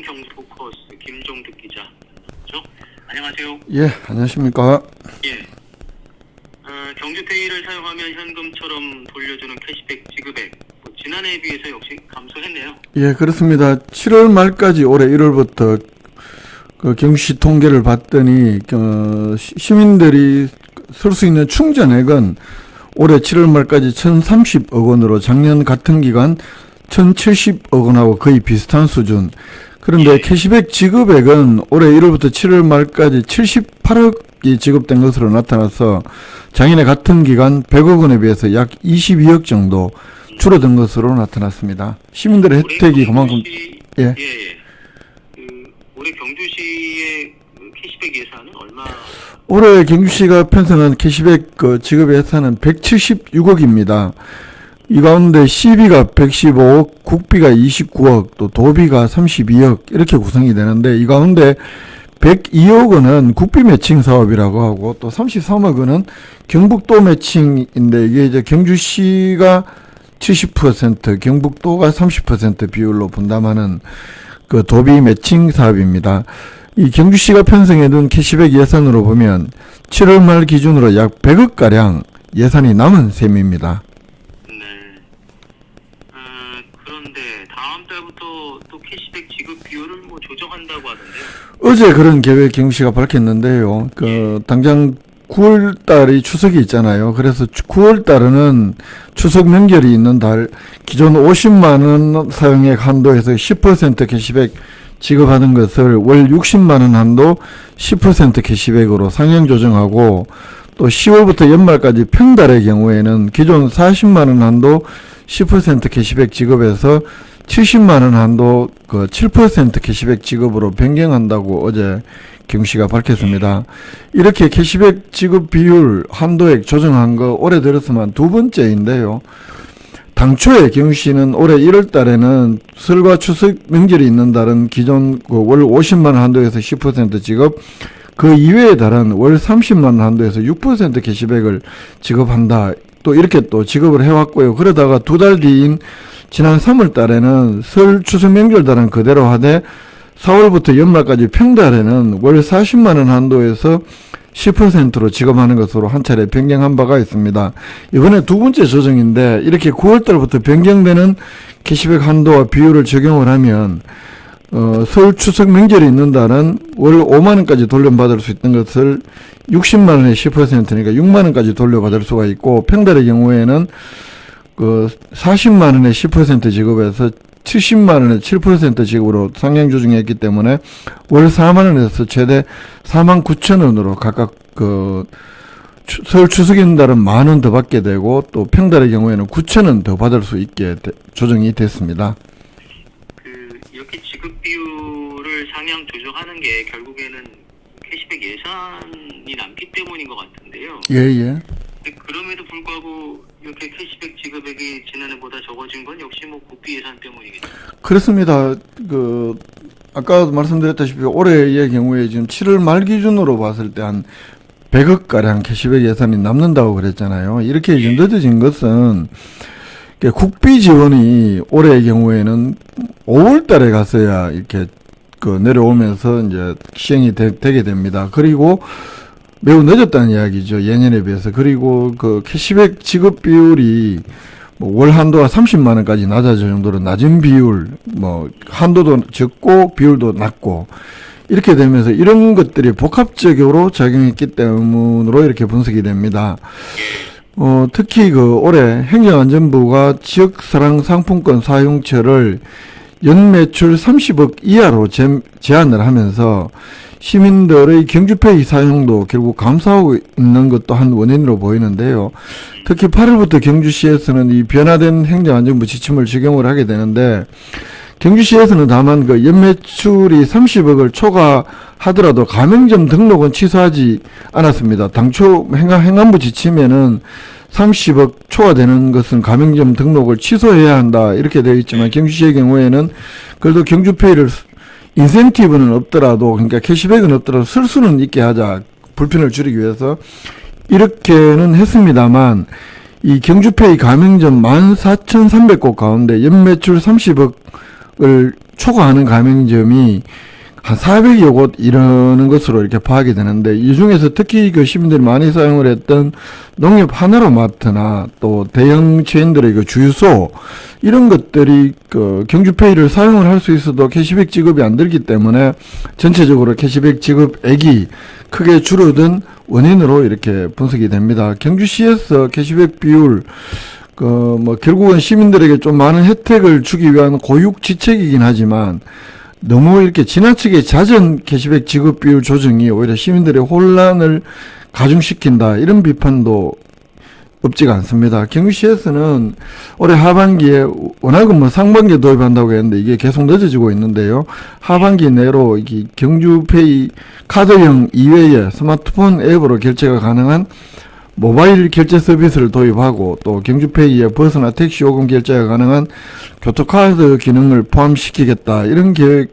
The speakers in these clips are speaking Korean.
경포커스 김종득 기자. 죠 안녕하세요. 예, 안녕하십니까. 예. 어, 경주페이를 사용하면 현금처럼 돌려주는 캐시백 지급액 뭐 지난해에 비해서 역시 감소했네요. 예, 그렇습니다. 7월 말까지 올해 1월부터 그 경주시 통계를 봤더니 어, 시- 시민들이 쓸 수 있는 충전액은 올해 7월 말까지 1,030억 원으로 작년 같은 기간 1,070억 원하고 거의 비슷한 수준. 그런데 예. 캐시백 지급액은 올해 1월부터 7월 말까지 78억이 지급된 것으로 나타나서 작년에 같은 기간 100억 원에 비해서 약 22억 정도 줄어든 것으로 나타났습니다. 시민들의 혜택이 그만큼 예. 예, 예. 그 올해 경주시의 그 캐시백 예산은 얼마? 올해 경주시가 편성한 캐시백 그 지급 예산은 176억입니다. 이 가운데 시비가 115억, 국비가 29억, 또 도비가 32억 이렇게 구성이 되는데 이 가운데 102억 원은 국비 매칭 사업이라고 하고 또 33억 원은 경북도 매칭인데 이게 이제 경주시가 70%, 경북도가 30% 비율로 분담하는 그 도비 매칭 사업입니다. 이 경주시가 편성해둔 캐시백 예산으로 보면 7월 말 기준으로 약 100억 가량 예산이 남은 셈입니다. 네. 어, 그런데 다음 달부터 또 캐시백 지급 비율을 뭐 조정한다고 하던데요. 어제 그런 계획 경주시가 밝혔는데요. 그 당장 9월 달이 추석이 있잖아요. 그래서 9월 달에는 추석 명절이 있는 달 기존 50만 원 사용액 한도에서 10% 캐시백 지급하는 것을 월 60만 원 한도 10% 캐시백으로 상향 조정하고 또 10월부터 연말까지 평달의 경우에는 기존 40만 원 한도 10% 캐시백 지급에서 70만 원 한도 그 7% 캐시백 지급으로 변경한다고 어제 경씨가 밝혔습니다. 이렇게 캐시백 지급 비율 한도액 조정한 거 올해 들었으면 두 번째인데요. 당초에 경씨는 올해 1월 달에는 설과 추석 명절이 있는 달은 기존 그월 50만 원 한도에서 10% 지급 그 이외의 달은 월 30만 원 한도에서 6% 캐시백을 지급한다. 또 이렇게 또 지급을 해왔고요. 그러다가 두 달 뒤인 지난 3월 달에는 설 추석 명절 달은 그대로 하되 4월부터 연말까지 평달에는 월 40만 원 한도에서 10%로 지급하는 것으로 한 차례 변경한 바가 있습니다. 이번에 두 번째 조정인데 이렇게 9월 달부터 변경되는 캐시백 한도와 비율을 적용을 하면 어, 설 추석 명절이 있는 달은 월 5만 원까지 돌려받을 수 있던 것을 60만 원의 10%니까 6만 원까지 돌려받을 수가 있고 평달의 경우에는 그 40만 원의 10% 지급에서 70만 원의 7% 지급으로 상향 조정했기 때문에 월 4만 원에서 최대 4만 9천 원으로 각각 그 추- 설 추석인 달은 만 원 더 받게 되고 또 평달의 경우에는 9천 원 더 받을 수 있게 되- 조정이 됐습니다. 그 이렇게 지급 비율을 상향 조정하는 게 결국에는 캐시백 예산이 남기 때문인 것 같은데요. 예, 예. 그럼에도 불구하고 이렇게 캐시백 지급액이 지난해보다 적어진 건 역시 뭐 국비 예산 때문이겠죠. 그렇습니다. 그 아까 말씀드렸다시피 올해의 경우에 지금 7월 말 기준으로 봤을 때 한 100억 가량 캐시백 예산이 남는다고 그랬잖아요. 이렇게 이제 늦어진 것은 국비 지원이 올해의 경우에는 5월 달에 갔어야 이렇게 그 내려오면서 이제 시행이 되, 게 됩니다. 그리고 매우 늦었다는 이야기죠. 예년에 비해서. 그리고 그 캐시백 지급 비율이 뭐 월 한도가 30만 원까지 낮아질 정도로 낮은 비율, 뭐 한도도 적고 비율도 낮고 이렇게 되면서 이런 것들이 복합적으로 작용했기 때문으로 이렇게 분석이 됩니다. 어, 특히 그 올해 행정안전부가 지역사랑 상품권 사용처를 연매출 30억 이하로 제, 제한을 하면서 시민들의 경주페이 사용도 결국 감소하고 있는 것도 한 원인으로 보이는데요. 특히 8월부터 경주시에서는 이 변화된 행정안전부 지침을 적용을 하게 되는데 경주시에서는 다만 그 연매출이 30억을 초과하더라도 가맹점 등록은 취소하지 않았습니다. 당초 행안, 행안부 지침에는 30억 초과되는 것은 가맹점 등록을 취소해야 한다 이렇게 되어 있지만 경주시의 경우에는 그래도 경주페이를 인센티브는 없더라도 그러니까 캐시백은 없더라도 쓸 수는 있게 하자. 불편을 줄이기 위해서. 이렇게는 했습니다만 이 경주페이 가맹점 14,300곳 가운데 연매출 30억을 초과하는 가맹점이 한 400여 곳 이러는 것으로 이렇게 파악이 되는데 이 중에서 특히 그 시민들이 많이 사용을 했던 농협 하나로마트나 또 대형 체인들의 그 주유소 이런 것들이 그 경주페이를 사용을 할 수 있어도 캐시백 지급이 안 되기 때문에 전체적으로 캐시백 지급액이 크게 줄어든 원인으로 이렇게 분석이 됩니다. 경주시에서 캐시백 비율 그 뭐 결국은 시민들에게 좀 많은 혜택을 주기 위한 고육 지책이긴 하지만 너무 이렇게 지나치게 잦은 캐시백 지급 비율 조정이 오히려 시민들의 혼란을 가중시킨다 이런 비판도 없지가 않습니다. 경주시에서는 올해 하반기에 워낙은 뭐 상반기에 도입한다고 했는데 이게 계속 늦어지고 있는데요. 하반기 내로 이 경주페이 카드형 이외에 스마트폰 앱으로 결제가 가능한 모바일 결제 서비스를 도입하고 또 경주페이에 버스나 택시 요금 결제가 가능한 교통카드 기능을 포함시키겠다 이런 계획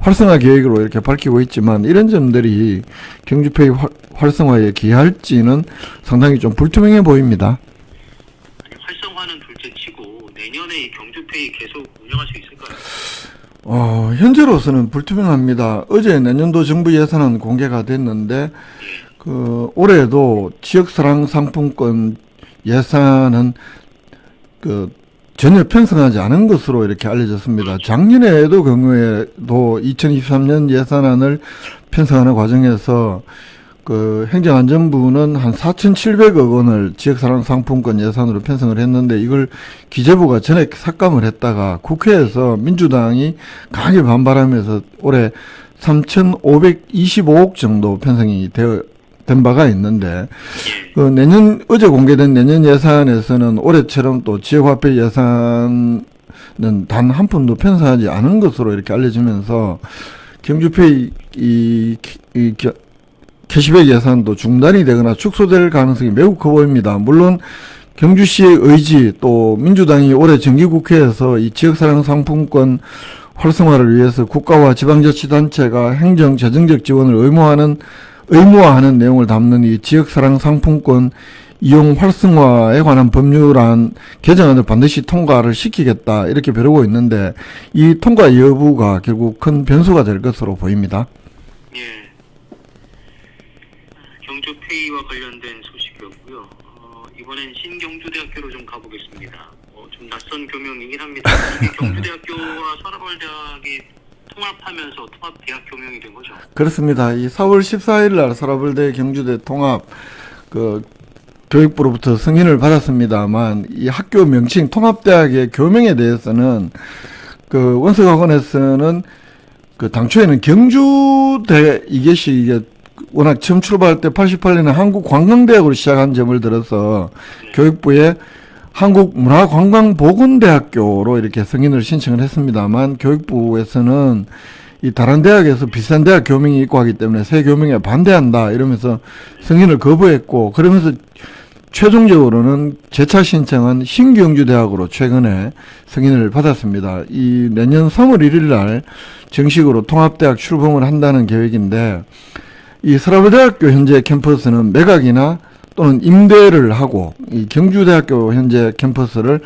활성화 계획으로 이렇게 밝히고 있지만 이런 점들이 경주페이 활- 활성화에 기할지는 상당히 좀 불투명해 보입니다. 아니, 활성화는 둘째치고 내년에 이 경주페이 계속 운영할 수 있을까요? 어, 현재로서는 불투명합니다. 어제 내년도 정부 예산은 공개가 됐는데, 그, 올해도 지역사랑 상품권 예산은 그, 전혀 편성하지 않은 것으로 이렇게 알려졌습니다. 작년에도 경우에도 2023년 예산안을 편성하는 과정에서 그 행정안전부는 한 4,700억 원을 지역사랑 상품권 예산으로 편성을 했는데 이걸 기재부가 전액 삭감을 했다가 국회에서 민주당이 강하게 반발하면서 올해 3,525억 정도 편성이 되어 된 바가 있는데 그 내년 어제 공개된 내년 예산에서는 올해처럼 또 지역화폐 예산은 단 한 푼도 편성하지 않은 것으로 이렇게 알려지면서 경주페이 이, 이 겨- 캐시백 예산도 중단이 되거나 축소될 가능성이 매우 커 보입니다. 물론 경주시의 의지 또 민주당이 올해 정기국회에서 이 지역사랑 상품권 활성화를 위해서 국가와 지방자치단체가 행정 재정적 지원을 의무화하는 의무화하는 내용을 담는 이 지역사랑 상품권 이용 활성화에 관한 법률안 개정안을 반드시 통과를 시키겠다 이렇게 벼르고 있는데 이 통과 여부가 결국 큰 변수가 될 것으로 보입니다. 예. 경주페이와 관련된 소식이었고요. 어, 이번엔 신경주대학교로 좀 가보겠습니다. 어, 좀 낯선 교명이긴 합니다. 경주대학교와 서라벌대학이 통합하면서 통합 대학 교명이 된 거죠. 그렇습니다. 이 4월 14일 날 서라벌대 경주대 통합 그 교육부로부터 승인을 받았습니다만 이 학교 명칭 통합대학의 교명에 대해서는 그 원석학원에서는 그 당초에는 경주대 이것이 이게 워낙 처음 출발할 때 88년에 한국관광대학으로 시작한 점을 들어서 교육부에 한국문화관광보건대학교로 이렇게 승인을 신청을 했습니다만 교육부에서는 이 다른 대학에서 비슷한 대학 교명이 있고 하기 때문에 새 교명에 반대한다 이러면서 승인을 거부했고 그러면서 최종적으로는 재차 신청한 신경주 대학으로 최근에 승인을 받았습니다. 이 내년 3월 1일 날 정식으로 통합대학 출범을 한다는 계획인데 이 서라버대학교 현재 캠퍼스는 매각이나 또는 임대를 하고 이 경주대학교 현재 캠퍼스를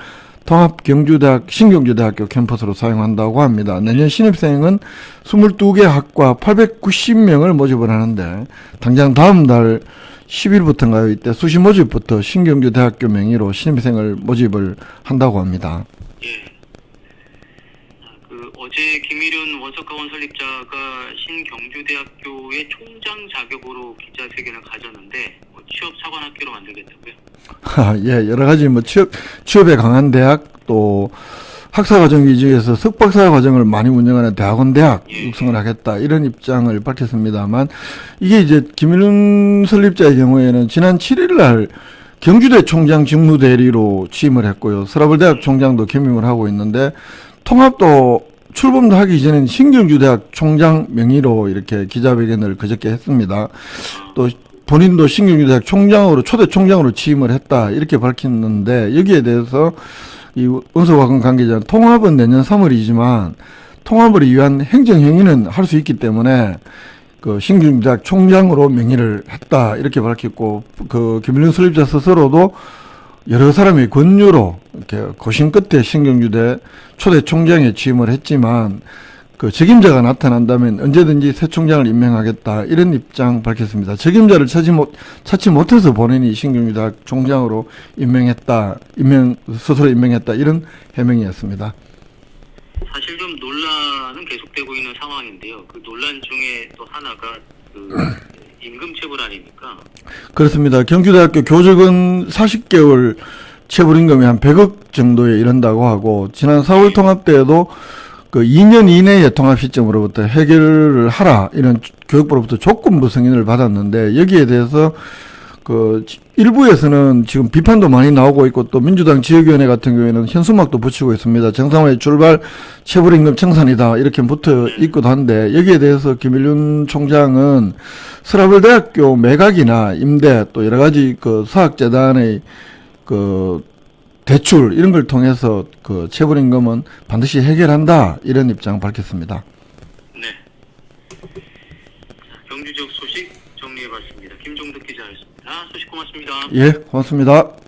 통합 경주대학 신경주대학교 캠퍼스로 사용한다고 합니다. 내년 신입생은 22개 학과 890명을 모집을 하는데 당장 다음 달 10일부터인가요? 이때 수시 모집부터 신경주 대학교 명의로 신입생을 모집을 한다고 합니다. 예. 아, 그 어제 김일윤 원석학원 설립자가 신경주 대학교의 총장 자격으로 기자회견을 가졌는데 뭐 취업 사관학교로 만들겠다고요. 아, 예, 여러 가지 뭐 취업, 취업에 강한 대학 또 학사 과정 위주에서 석박사 과정을 많이 운영하는 대학원 대학 육성을 하겠다 이런 입장을 밝혔습니다만 이게 이제 김일훈 설립자의 경우에는 지난 7일 날 경주대 총장 직무대리로 취임을 했고요. 서라벌대학 총장도 겸임을 하고 있는데 통합도 출범도 하기 전에는 신경주대학 총장 명의로 이렇게 기자회견을 그저께 했습니다. 또 본인도 신경주대학 총장으로 초대 총장으로 취임을 했다 이렇게 밝혔는데 여기에 대해서 이 원소과금 관계자는 통합은 내년 3월이지만 통합을 위한 행정행위는 할 수 있기 때문에 그 신경주대학 총장으로 명의를 했다 이렇게 밝혔고 그 김일륜 설립자 스스로도 여러 사람의 권유로 이렇게 고심 끝에 신경주대 초대 총장에 취임을 했지만 그 적임자가 나타난다면 언제든지 새 총장을 임명하겠다 이런 입장 밝혔습니다. 적임자를 찾지 못 찾지 못해서 본인이 신경유대학 총장으로 임명했다, 임명 스스로 임명했다 이런 해명이었습니다. 사실 좀 논란은 계속되고 있는 상황인데요. 그 논란 중에 또 하나가 그 임금 체불 아닙니까? 그렇습니다. 경주대학교 교직원 40개월 체불 임금이 한 100억 정도에 이른다고 하고 지난 4월 통합 때에도 그 2년 이내에 통합 시점으로부터 해결을 하라 이런 교육부로부터 조건부 승인을 받았는데 여기에 대해서 그 지- 일부에서는 지금 비판도 많이 나오고 있고 또 민주당 지역위원회 같은 경우에는 현수막도 붙이고 있습니다. 정상화의 출발 체불임금 청산이다 이렇게 붙어 있기도 한데 여기에 대해서 김일륜 총장은 서라벌대학교 매각이나 임대 또 여러 가지 그 사학재단의 그 대출 이런 걸 통해서 그 체불 임금은 반드시 해결한다 이런 입장 밝혔습니다. 네. 지역 소식 정리해봤습니다. 김종덕 기자였습니다. 소식 고맙습니다. 예, 고맙습니다.